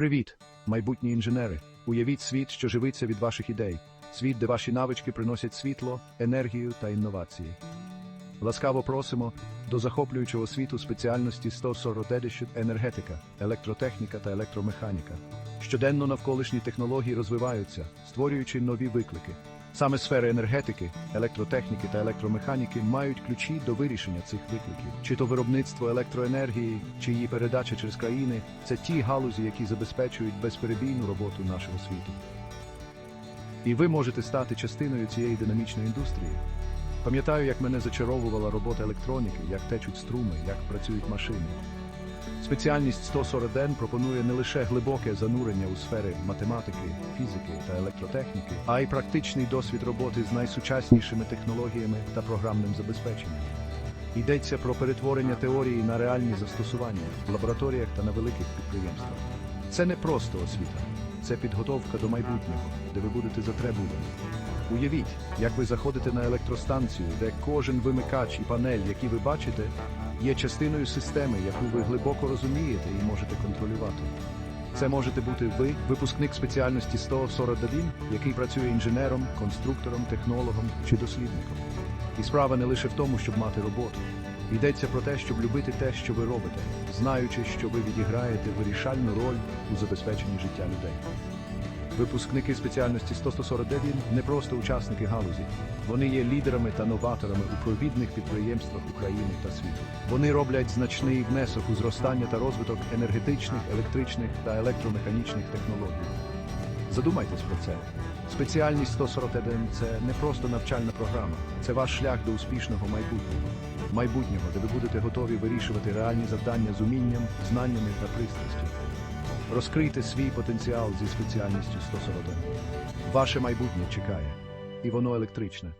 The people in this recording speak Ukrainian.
Привіт, майбутні інженери. Уявіть світ, що живиться від ваших ідей, світ, де ваші навички приносять світло, енергію та інновації. Ласкаво просимо до захоплюючого світу спеціальності 140 енергетика, електротехніка та електромеханіка. Щоденно навколишні технології розвиваються, створюючи нові виклики. Саме сфери енергетики, електротехніки та електромеханіки мають ключі до вирішення цих викликів. Чи то виробництво електроенергії, чи її передача через країни це ті галузі, які забезпечують безперебійну роботу нашого світу. І ви можете стати частиною цієї динамічної індустрії. Пам'ятаю, як мене зачаровувала робота електроніки, як течуть струми, як працюють машини. Спеціальність 140 пропонує не лише глибоке занурення у сфери математики, фізики та електротехніки, а й практичний досвід роботи з найсучаснішими технологіями та програмним забезпеченням. Йдеться про перетворення теорії на реальні застосування в лабораторіях та на великих підприємствах. Це не просто освіта, це підготовка до майбутнього, де ви будете затребувані. Уявіть, як ви заходите на електростанцію, де кожен вимикач і панель, які ви бачите, є частиною системи, яку ви глибоко розумієте і можете контролювати. Це можете бути ви, випускник спеціальності 141, який працює інженером, конструктором, технологом чи дослідником. І справа не лише в тому, щоб мати роботу. Йдеться про те, щоб любити те, що ви робите, знаючи, що ви відіграєте вирішальну роль у забезпеченні життя людей. Випускники спеціальності 149 не просто учасники галузі. Вони є лідерами та новаторами у провідних підприємствах України та світу. Вони роблять значний внесок у зростання та розвиток енергетичних, електричних та електромеханічних технологій. Задумайтесь про це. Спеціальність 141 – це не просто навчальна програма, це ваш шлях до успішного майбутнього. Майбутнього, де ви будете готові вирішувати реальні завдання з умінням, знаннями та пристрастю. Розкрийте свій потенціал зі спеціальністю 141. Ваше майбутнє чекає, і воно електричне.